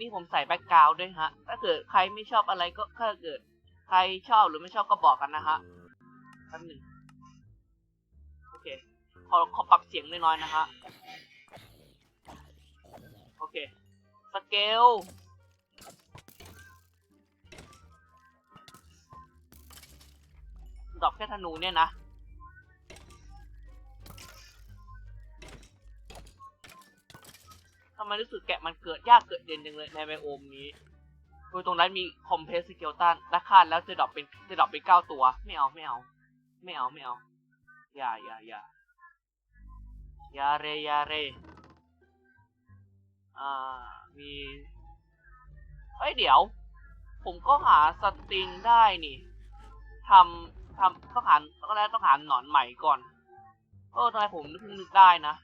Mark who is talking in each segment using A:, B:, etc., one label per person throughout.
A: นี่ผมใส่แบ็กกราวด์ด้วยฮะ ถ้าเกิดใครไม่ชอบอะไรก็ถ้าเกิด ใครชอบหรือไม่ชอบก็บอกกันนะฮะแป๊บหนึ่งโอเค ขอขอปรับเสียงน้อยๆนะฮะ โอเค สเกล ดอกแค่ธนูเนี่ยนะ ทำไมรู้สึกแกะมันเกิดยากเกิดเด่นจังเลยในไบโอมนี้คือตรงนั้นมีคอมเพลสเกลตันและคาแล้วจะดรอปเป็นจะดรอปเป็นเก้าตัว ไม่เอาไม่เอา ไม่เอาไม่เอา อย่าอย่าอย่าอย่าเรอย่าเรอ่ามีเฮ้ยเดี๋ยว ผมก็หาสติงได้นี่ทำทำต้องหาต้องแล้วต้องหาหนอนใหม่ก่อนเออทำไมผมเพิ่งนึกได้นะ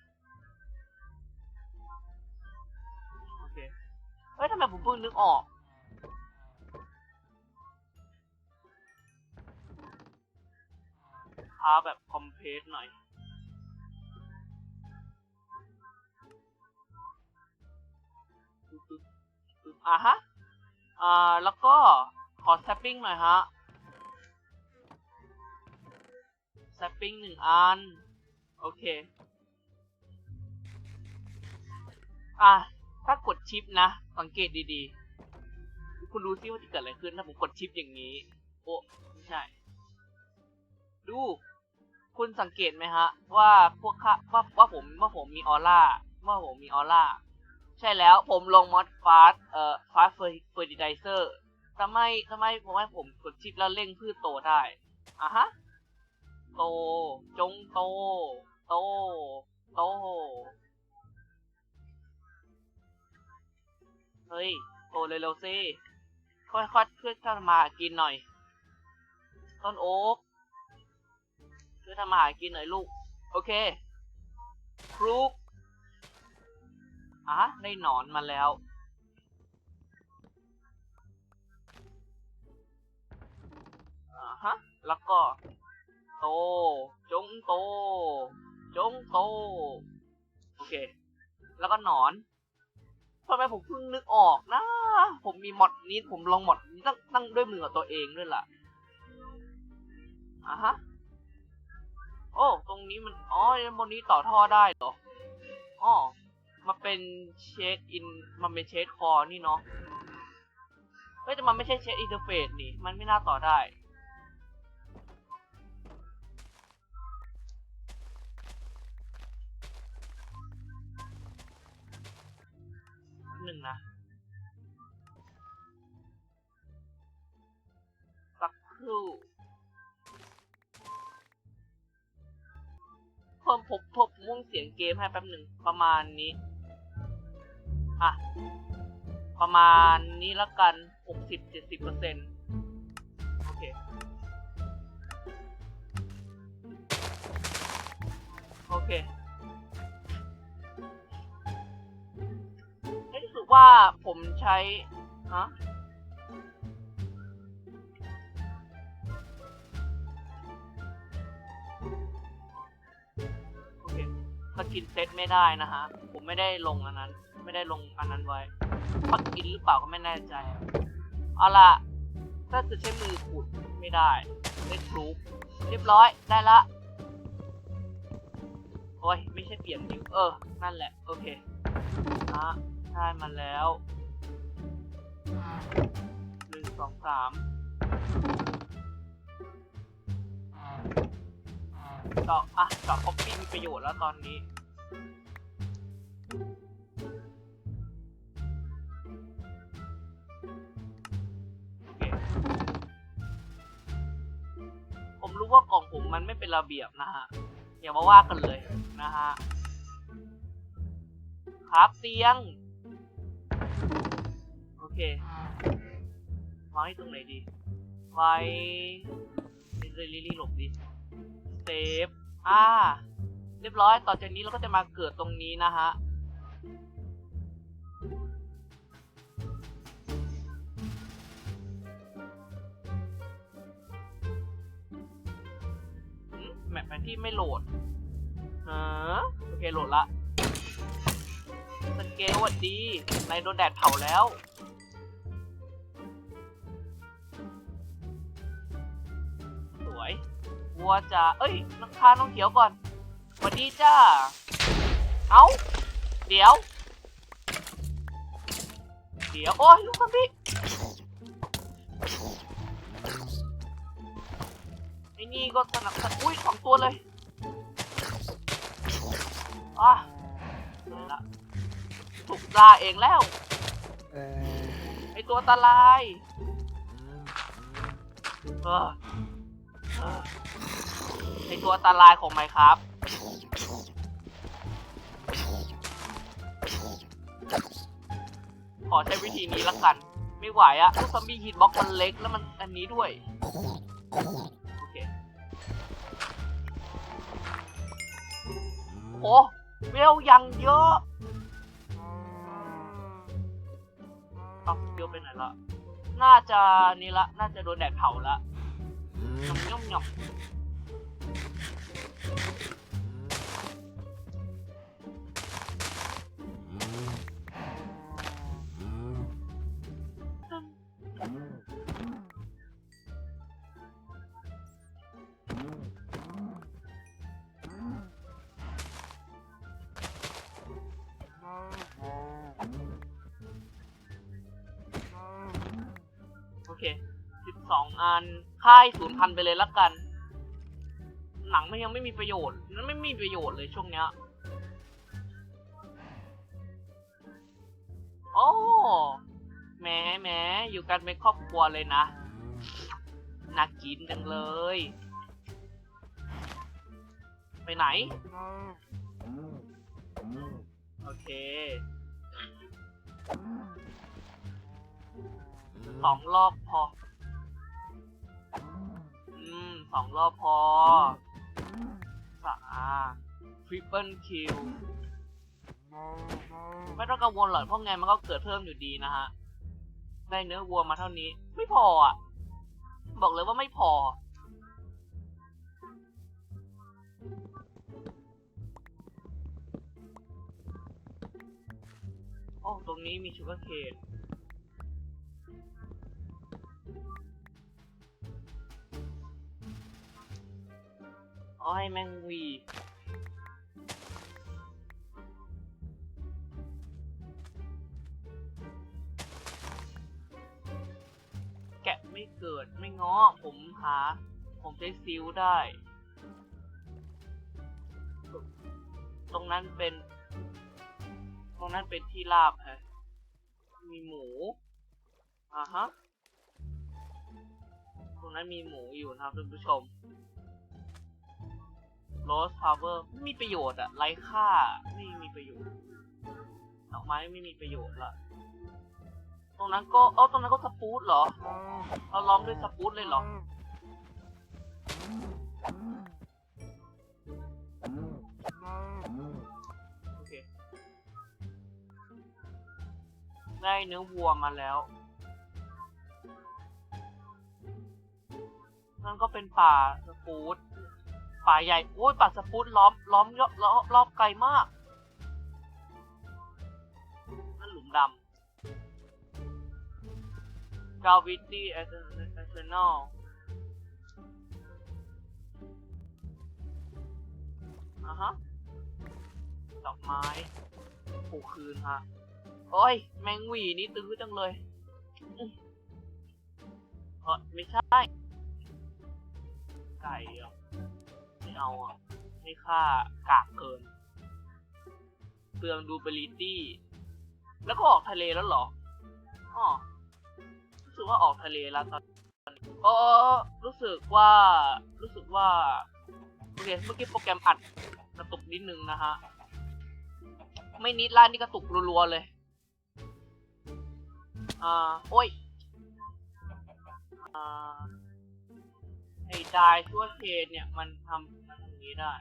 A: เฮ้ยทำไมผมเพิ่งนึกออกพาแบบคอมเพลสหน่อย อะฮะ อ่า แล้วก็ขอแซปปิ้งหน่อยฮะ แซปปิ้งหนึ่งอัน โอเค อะ ถ้ากดชิปนะ สังเกตดีๆ คุณดูซิว่าจะเกิดอะไรขึ้นถ้าผมกดชิปอย่างนี้ โอ้ไม่ใช่ ดู คุณสังเกตไหมฮะ ว่าพวกข้าว่าว่าผมว่าผมมีออร่าว่าผมมีออร่า ใช่แล้วผมลงมอดฟาสเอ่อฟาสเฟอร์ดิไดเซอร์ทำไมทำไมผมให้ผมกดชิปแล้วเร่งพืชโตได้อะฮะ โต จงโต โต โต เฮ้ย โตเร็วๆสิค่อยๆช่วยทำมาหากินหน่อย ต้นโอ๊กช่วยทำมาหากินหน่อยลูก โอเค ครูกอะได้หนอนมาแล้ว อ่าฮะ แล้วก็ โต จงโต จงโต โอเค แล้วก็หนอน ทำไมผมเพิ่งนึกออกนะ ผมมีมอดนี้ผมลองมอดนี้ตั้งตั้งด้วยมือกับตัวเองด้วยล่ะอะฮะ โอ้ ตรงนี้มัน อ๋อบนนี้ต่อท่อได้เหรอ อ๋อ มาเป็นเชดอิน มันเป็นเชดคอนี่เนาะ เฮ้ยแต่มันไม่ใช่เชดอินเทอร์เฟซนี่ มันไม่น่าต่อได้ หนึ่งนะสักครู่เพิ่มพบพบม่วงเสียงเกมให้แป๊บหนึ่งประมาณนี้ อะ ประมาณนี้แล้วกันหกสิบเจ็ดสิบเปอร์เซ็นต์โอเค โอเค ว่าผมใช้ ฮะ โอเคสกินเซตไม่ได้นะฮะ ผมไม่ได้ลงอันนั้น ไม่ได้ลงอันนั้นไว้ปักกินหรือเปล่าก็ไม่แน่ใจ เอาล่ะ ถ้าจะใช้มือขุดไม่ได้เล่นลุกเรียบร้อย ได้ละ โอ้ย ไม่ใช่เปลี่ยนนิ้ว เออ นั่นแหละ โอเคฮะได้มาแล้วหนึ่งสองสามดอกอะดอกคอปปี้มีประโยชน์แล้วตอนนี้โอเคผมรู้ว่ากล่องผมมันไม่เป็นระเบียบนะฮะ อย่ามาว่ากันเลยนะฮะครับเตียง เควางไว้ตรงไหนดี ไว้ลิลลี่ลิลลี่หลบดิเซฟอ่า เรียบร้อย ต่อจากนี้เราก็จะมาเกิดตรงนี้นะฮะ แมปแผนที่ไม่โหลดเออโอเค โหลดละ สเกลวัดดีนายโดนแดดเผาแล้ว วยวัวจะเอ้ยนักพาน้องเขียวก่อนสวัสดีจ้า เอา เดี๋ยว เดี๋ยว โอ้ยลูกซอมบี้ไอ้นี่ก็สนับสนุนอุ้ยสองตัวเลยอะได้ละถูกล่าเองแล้ว
B: เออ
A: ไอตัวอันตราย เออ เออไอตัวอันตรายของไมครับขอใช้วิธีนี้ละกัน ไม่ไหวอะลูกซอมบี้ฮิตบ็อกมันเล็กแล้วมันอันนี้ด้วย โอเค โอ้เวลยังเยอะเอาเดียวไปไหนละ น่าจะนี่ละ น่าจะโดนแดดเผาละ ย่อมย่อมโอเคสิบสองอัน ค่ายศูนย์พันไปเลยละกัน หนังมันยังไม่มีประโยชน์นั้นไม่มีประโยชน์เลยช่วงเนี้ยโอ้แหม้แหม้อยู่กันเป็นครอบครัวเลยนะน่ากินจังเลย ไปไหน โอเคสองรอบพอ สองรอบพอสะอาทริปเปิลคิวไม่ต้องกังวลหรอกเพราะไงมันก็เกิดเพิ่มอยู่ดีนะฮะ ได้เนื้อวัวมาเท่านี้ ไม่พออะ บอกเลยว่าไม่พอ โอ้ ตรงนี้มีชูการ์เคน อ้อยแมงวีแกะไม่เกิดไม่ง้อผมหา ผมใช้ซิลได้ ตรงนั้นเป็น ตรงนั้นเป็นที่ราบฮะมีหมูอ่าฮะ ตรงนั้นมีหมูอยู่นะครับท่านผู้ชม โรสพาวเวอร์ไม่มีประโยชน์อะไร้ค่าไม่มีประโยชน์ดอกไม้ไม่มีประโยชน์ละตรงนั้นก็เอ้าตรงนั้นก็สปูตเหรอเราล้อมด้วยสปูตเลยเหรอโอเคได้เนื้อวัวมาแล้วนั่นก็เป็นป่าสปูต ป่าใหญ่โอ้ยป่าสปูตล้อมล้อมรอบรอบรอบไกลมากนั่นหลุมดำ Gravity Eternal อะฮะ ดอกไม้ปลูกคืนฮะ โอ้ย แมงวีนี่ตื้อจังเลยอื้อเออไม่ใช่ ไก่อะ เอาอะไม่ค่ากากเกินเปลืองดูเบลิตี้ แล้วก็ออกทะเลแล้วเหรออ๋อรู้สึกว่าออกทะเลแล้วตอนเออรู้สึกว่ารู้สึกว่าโอเคเมื่อกี้โปรแกรมอัดกระตุกนิดนึงนะฮะ ไม่นิดล่านี่กระตุกรัวๆเลย อ่า โอ้ย อ่าไอ้ดายชั่วเทนเนี่ย มันทำ นี้ได้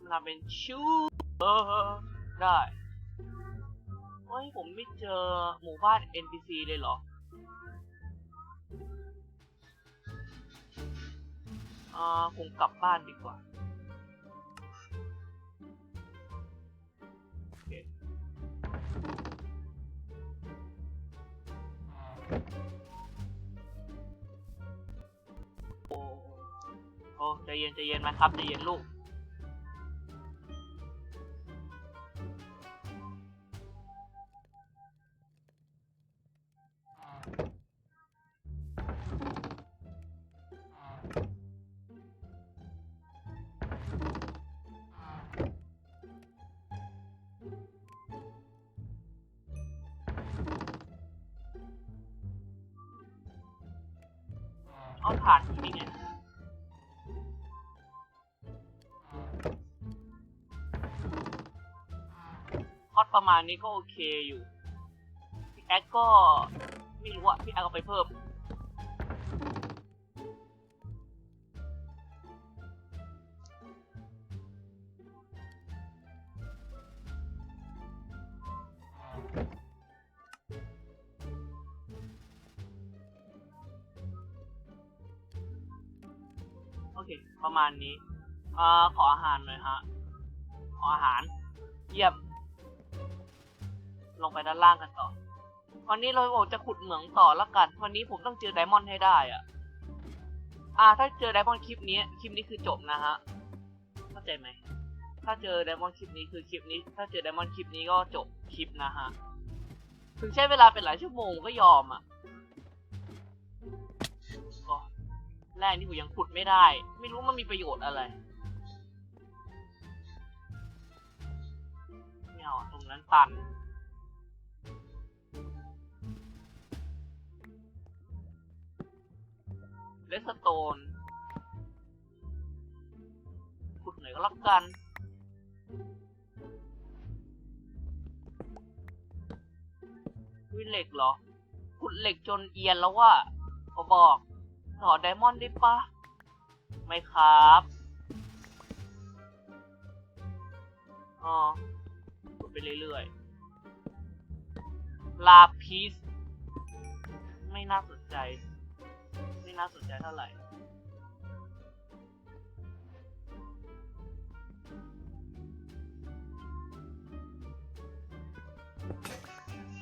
A: มันทำเป็นชูเออได้โอ้ยผมไม่เจอหมู่บ้าน NPC เลยเหรออ่าคงกลับบ้านดีกว่า โอ้ใจเย็นใจเย็นนะครับใจเย็นลูก ประมาณนี้ก็โอเคอยู่พี่แอดก็ไม่รู้อะพี่แอดเอาไปเพิ่มโอเค ประมาณนี้ อ่า ขออาหารหน่อยฮะ ขออาหาร เยี่ยม ลงไปด้านล่างกันต่อ วันนี้เราบอกจะขุดเหมืองต่อแล้วกัน วันนี้ผมต้องเจอไดมอนด์ให้ได้อะอ่า ถ้าเจอไดมอนด์คลิปนี้ คลิปนี้คือจบนะฮะ เข้าใจไหม ถ้าเจอไดมอนด์คลิปนี้คือคลิปนี้ ถ้าเจอไดมอนด์คลิปนี้ก็จบคลิปนะฮะ ถึงใช้เวลาเป็นหลายชั่วโมงก็ยอมอะก็แร่นี่ผมยังขุดไม่ได้ ไม่รู้มันมีประโยชน์อะไรไม่เอาตรงนั้นตัน เลสโตนขุดหน่อยก็แล้วกันวิเหล็กเหรอขุดเหล็กจนเอียนแล้วว่าขอบอกขอดไดมอนด์ได้ปะไม่ครับอ๋อพูดไปเรื่อยๆลาพิสไม่น่าสนใจ น่าสนใจเท่าไหร่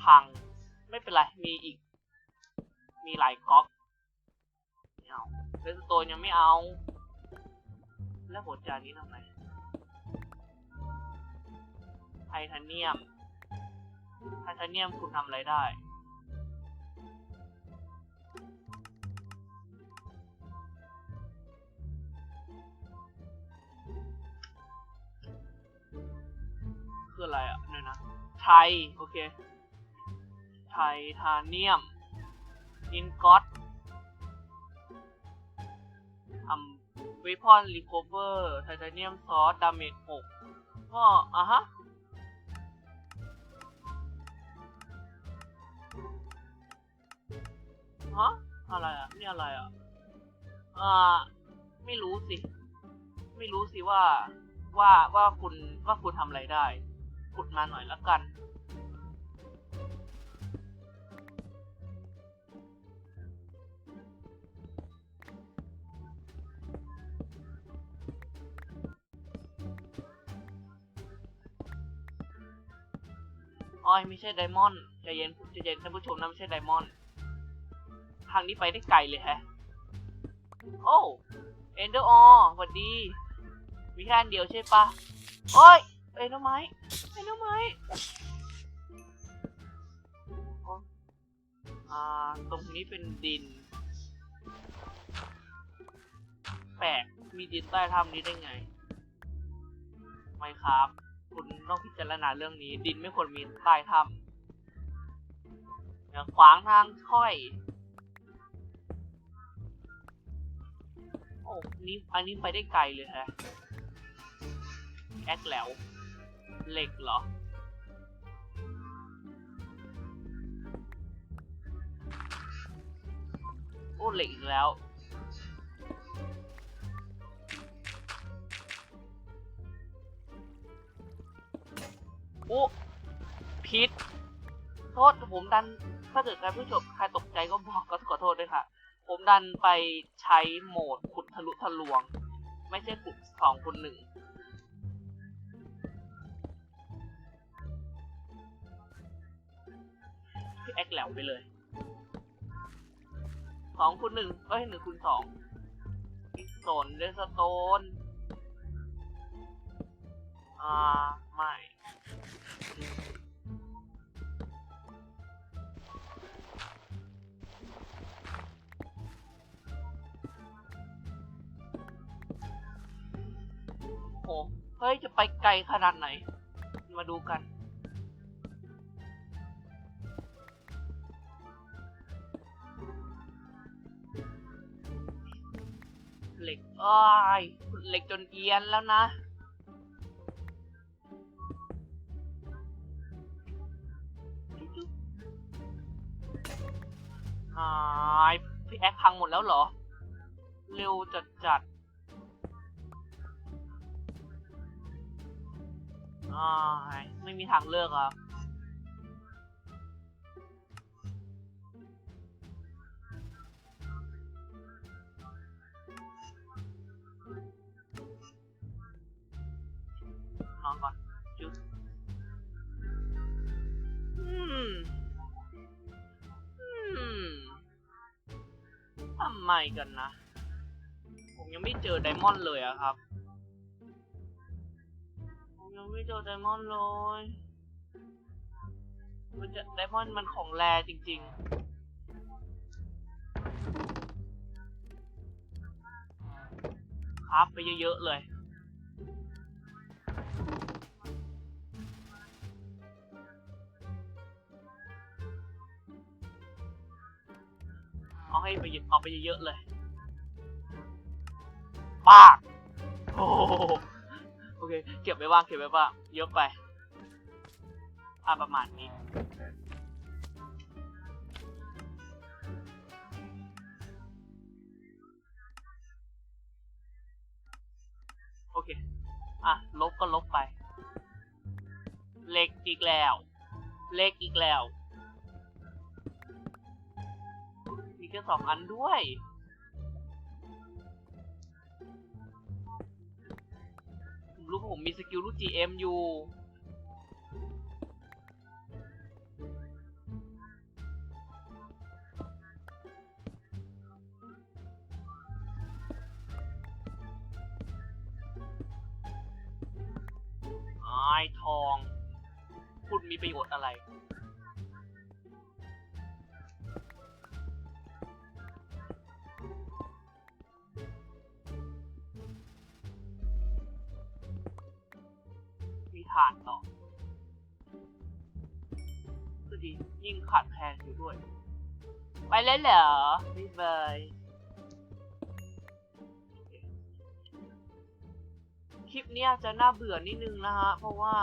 A: พัง ไม่เป็นไร มีอีก มีหลายก๊อกไม่เอาเรสโตนยังไม่เอา แล้วหัวใจนี้ทำไมไทเทเนียมไทเทเนียมคุณทำอะไรได้ คืออะไรอะเนี่ยนะ ไทย โอเค ไททาเนียม อินก็อตทำเวพอนรีคอเวอร์ไทเทเนียมซอส ดาเมจหกก็อะฮะ ฮะ อะไรอะ นี่อะไรอะ อ่า ไม่รู้สิ ไม่รู้สิว่า ว่า ว่าคุณ ว่าคุณทำอะไรได้ ขุดมาหน่อยละกัน อ้อยไม่ใช่ไดมอนด์ใจเย็นใจเย็นท่านผู้ชมนะไม่ใช่ไดมอนด์ทางนี้ไปได้ไกลเลยแฮะ โอ้เอนเดอร์ออสวัสดี มีแค่อันเดียวใช่ปะโอ้ยเอ็นเดอร์ไม้ เอ็นเดอร์ไมอ้อ่า ตรงนี้เป็นดิน แปลก มีดินใต้ถ้ำนี้ได้ไง ไม่ครับ คุณต้องพิจารณาเรื่องนี้ ดินไม่ควรมีใต้ถ้ำอย่าขวางทางค่อย โอ้ นี่ อันนี้ไปได้ไกลเลยฮะ แอคแล้ว เหล็กเหรอ โอ้เหล็กอีกแล้ว โอ้พิษโทษผมดันถ้าเกิดใครผู้ชมใครตกใจก็บอกก็ขอโทษด้วยค่ะ ผมดันไปใช้โหมดขุดทะลุทะลวง ไม่ใช่ขุดสองคนหนึ่ง แอคแหลวไปเลยสองคูณหนึ่งเอ้ยหนึ่งคูณสองสโซนเดสโตนอ่า ไม่โหเฮ้ย จะไปไกลขนาดไหน มาดูกัน อ้ายขุดเหล็กจนเอียนแล้วนะ หายพี่แอคพังหมดแล้วเหรอ เร็วจัดจัดายไม่มีทางเลือกอะ นอนก่อนจุ๊บอืม อืมทำไมกันนะ ผมยังไม่เจอไดมอนด์เลยอะครับ ผมยังไม่เจอไดมอนด์เลย มันจะไดมอนด์มันของแรจริงๆครับไปเยอะๆเลย เอาให้ไปเยอะเอาไปเยอะๆเลยปาโอ้โหโอเค เก็บไว้บ้างเก็บไว้บ้างเยอะไปอ่าประมาณนี้โอเค อะ ลบก็ลบไป เล็กอีกแล้ว เล็กอีกแล้ว มีแค่สองอันด้วยผมรู้ว่าผมมีสกิลลูก GM อยู่ไอ้ทอง คุณมีประโยชน์อะไร มีฐานต่อก็ดียิ่งขาดแคลนอยู่ด้วย ไปแล้วเหรอบ๊ายบายคลิปนี้จะน่าเบื่อนิดนึงนะฮะ เพราะว่า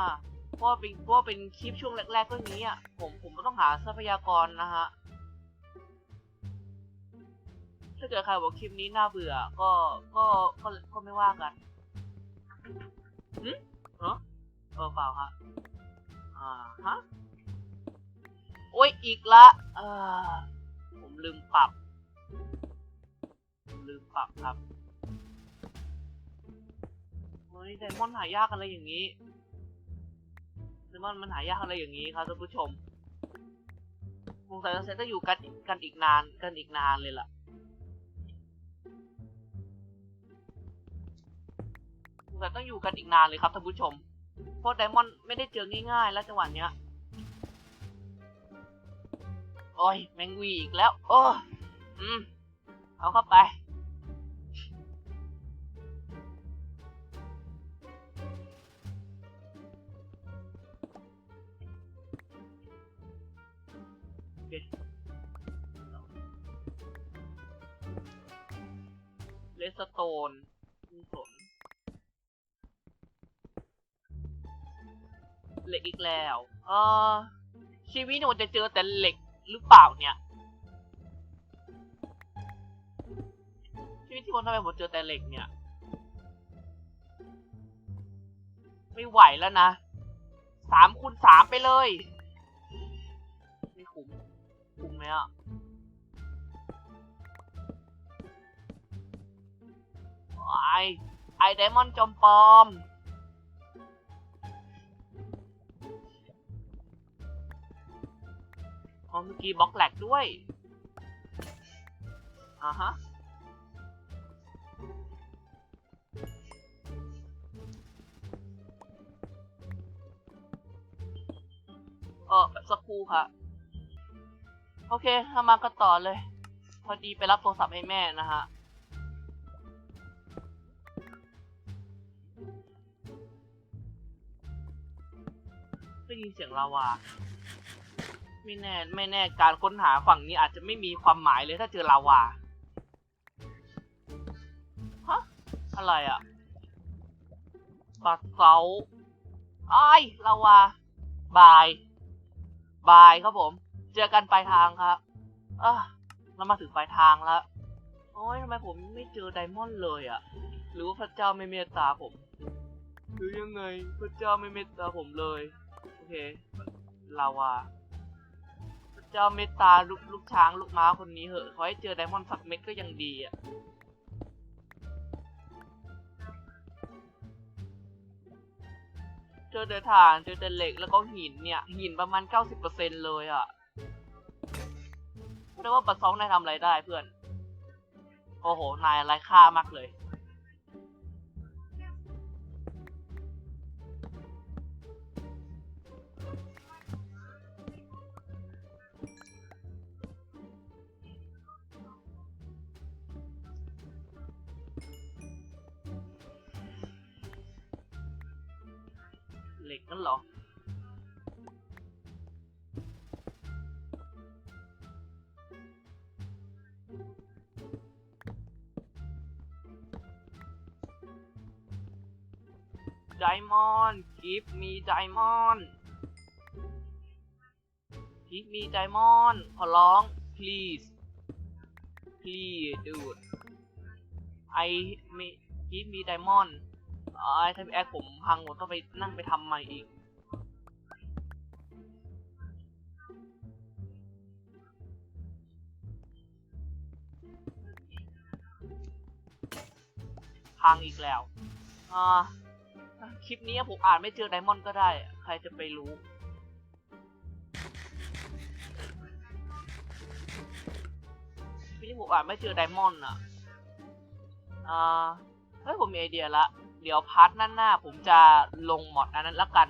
A: เพราะว่าเป็นเพราะว่าเป็นคลิปช่วงแรกๆก็อย่างนี้อะผมผมก็ต้องหาทรัพยากรนะฮะ ถ้าเกิดใครบอกคลิปนี้น่าเบื่อ ก็ก็ก็ก็ไม่ว่ากันหืมเออ เออเปล่าฮะอ่าฮะโอ้ยอีกละเออผมลืมปรับ ลืมปรับครับเฮ้ยไดมอนหายากอะไรอย่างนี้ไดมอนมันหายากอะไรอย่างนี้ครับท่านผู้ชมสงสัยเราจะอยู่กันกันอีกนานกันอีกนานเลยล่ะสงสัยต้องอยู่กันอีกนานเลยครับท่านผู้ชม พราะไดมอนด์ไม่ได้เจอง่ายๆ แล้วจังหวะเนี้ย โอ้ย แมงวีอีกแล้ว โอ้อืม เอาเข้าไปเคเลสโตน เหล็กอีกแล้ว เออชีวิตหนูจะเจอแต่เหล็กหรือเปล่าเนี่ย ชีวิตที่ผมทำไมผมเจอแต่เหล็กเนี่ย ไม่ไหวแล้วนะ สามคูณสามไปเลย ไม่คุ้ม คุ้มไหมอะไอไอไดมอนด์จอมปลอม อ๋อเมื่อกี้บล็อกแหลกด้วยอ่าฮะเออสักครู่ค่ะ โอเคถ้ามาก็ต่อเลย พอดีไปรับโทรศัพท์ให้แม่นะฮะได้ยินเสียงลาวา ไม่แน่ไม่แน่การค้นหาฝั่งนี้อาจจะไม่มีความหมายเลยถ้าเจอลาวาฮะอะไรอะบัตรเสาไอ้ายลาวาบายบายครับผม เจอกันปลายทางครับอะเรามาถึงปลายทางแล้วโอ้ยทำไมผมไม่เจอไดมอนด์เลยอะหรือว่าพระเจ้าไม่เมตตาผมหรือยังไงพระเจ้าไม่เมตตาผมเลย โอเคลาวา เจ้าเมตตาลูกลูกช้างลูกม้าคนนี้เหอะขอให้เจอไดมอนด์สักเม็ดก็ยังดีอะเจอแต่ถ่านเจอแต่เหล็กแล้วก็หินเนี่ย หินประมาณ 90%เลยอะไม่ได้ว่าบัตซองนายทำอะไรได้เพื่อน โอ้โห นายอะไรค่ามากเลย งั้นหรอ ไดมอนด์กิฟมีไดมอนด์กิฟมีไดมอนด์ขอร้อง please please dude I มีกิฟมีไดมอนด์ ทำแอคผมพังผมต้องไปนั่งไปทำใหม่อีกพังอีกแล้ว อ่า คลิปนี้ผมอ่านไม่เจอไดมอนด์ก็ได้ ใครจะไปรู้ คลิปนี้ผมอ่านไม่เจอไดมอนด์อะ อ่า เฮ้ยผมมีไอเดียละ เดี๋ยวพาร์ทหน้าหน้าๆผมจะลงหมอดนนั้นละกัน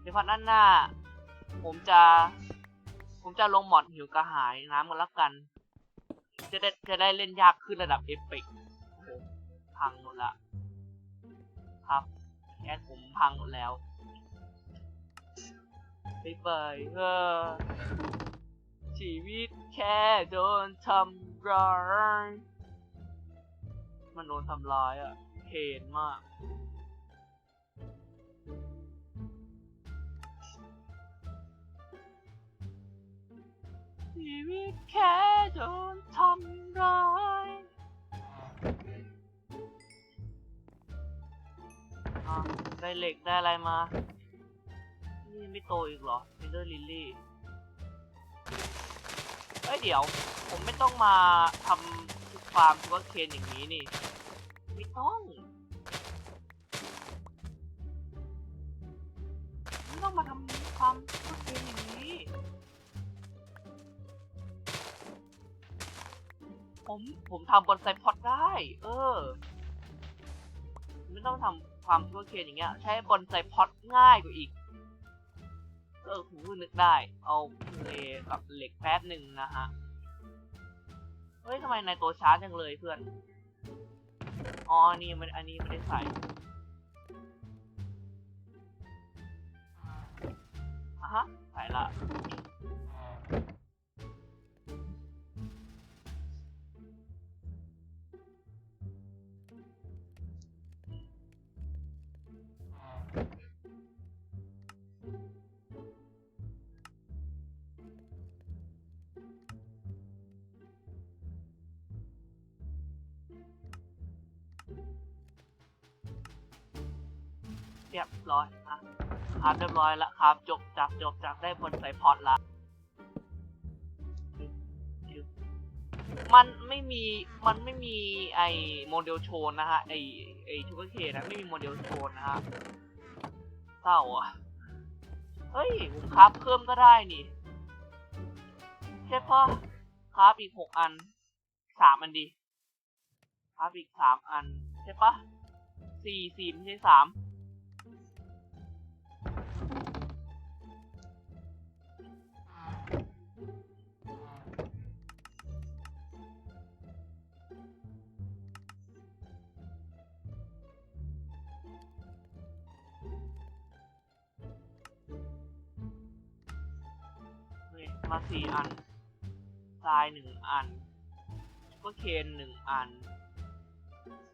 A: เดี๋ยวพาร์ทหน้าหน้าๆผมจะ ผมจะลงหมอดหิวกระหายน้ำกันละกัน จะได้จะได้เล่นยากขึ้นระดับเอพิกพังหมดละครับแอดผมพังหมดแล้วไปไปเออชีวิตแค่โดนทำร้ายมันโดนทำร้ายอะ นมาก ชีวิตแค่โดนทำร้ายอะได้เหล็กได้อะไรมา นี่ยังไม่โตอีกเหรอเ e นเดอร์ลิลลี่ เอ้ยเดี๋ยว ผมไม่ต้องมาทำฟาร์มซูเปอร์เคนอย่างนี้นี่ ไม่ต้อง ผมผมทำบอนไซพอดได้ เออ ไม่ต้องทำความทั่วเคนอย่างเงี้ย ใช้บอนไซพอดง่ายกว่าอีก เออผมเพิ่งนึกได้ เอาเลกับเหล็กแป๊บหนึ่งนะฮะ เฮ้ยทำไมนายตัวช้าจังเลยเพื่อน อ๋อ นี่มันอันนี้ไม่ได้ใส่อะฮะใส่ละ รียบร้อยอะครับเรียบร้อยแล้วครับจบจากจบจากได้บนไซพอดละ มันไม่มีมันไม่มีไอโมเดลโชนนะฮะไอไอชูเกอร์เคนะไม่มีโมเดลโชนนะฮะเศร้าอะเฮ้ยผมครับเพิ่มก็ได้นี่ใช่ปะครับอีกหกอันสามอันดีครับอีกสามอันใช่ปะสี่สี่ไม่ใช่สาม มาสี่อัน ทรายหนึ่งอันก็เคนหนึ่งอัน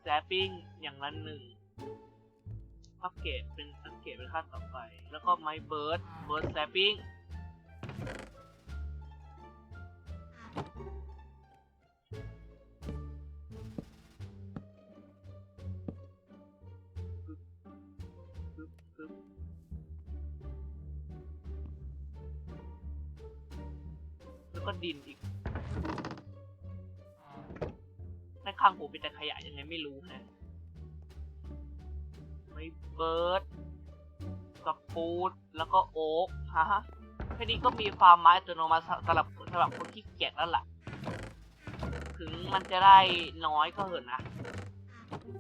A: แซปปิ้งอย่างละหนึ่งอัปเกรดเป็นอัปเกรดเป็นขั้นต่อไป แล้วก็ไม้เบิร์ดเบิร์ดแซปปิ้ง ฮะแค่นี้ก็มีฟามไม้อัตโนมัติสำหรับสำหรับคนที่เกียจแล้วล่ะ ถึงมันจะได้น้อยก็เถอะนะ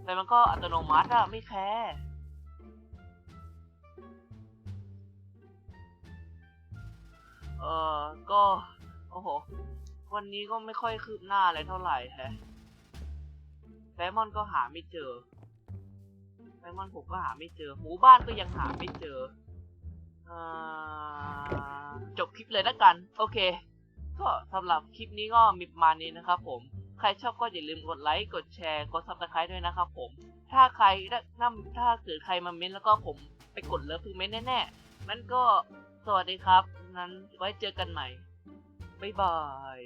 A: แต่มันก็อัตโนมัติอะไม่แคร์เออก็ โอ้โห วันนี้ก็ไม่ค่อยคืบหน้าอะไรเท่าไหร่แฮะไดมอนก็หาไม่เจอไดมอนผมก็หาไม่เจอ หมู่บ้านก็ยังหาไม่เจอ จบคลิปเลยแล้วกัน โอเค ก็สำหรับคลิปนี้ก็มีประมาณนี้นะครับผมใครชอบก็อย่าลืมกดไลค์ กดแชร์ กดซับสไครต์ด้วยนะครับผม ถ้าใครถ้าถ้าเกิดใครมาเม้นแล้วก็ผมไปกดเลิฟทุกเม้นแน่ๆนั้นก็สวัสดีครับ นั้นไว้เจอกันใหม่ บ๊ายบาย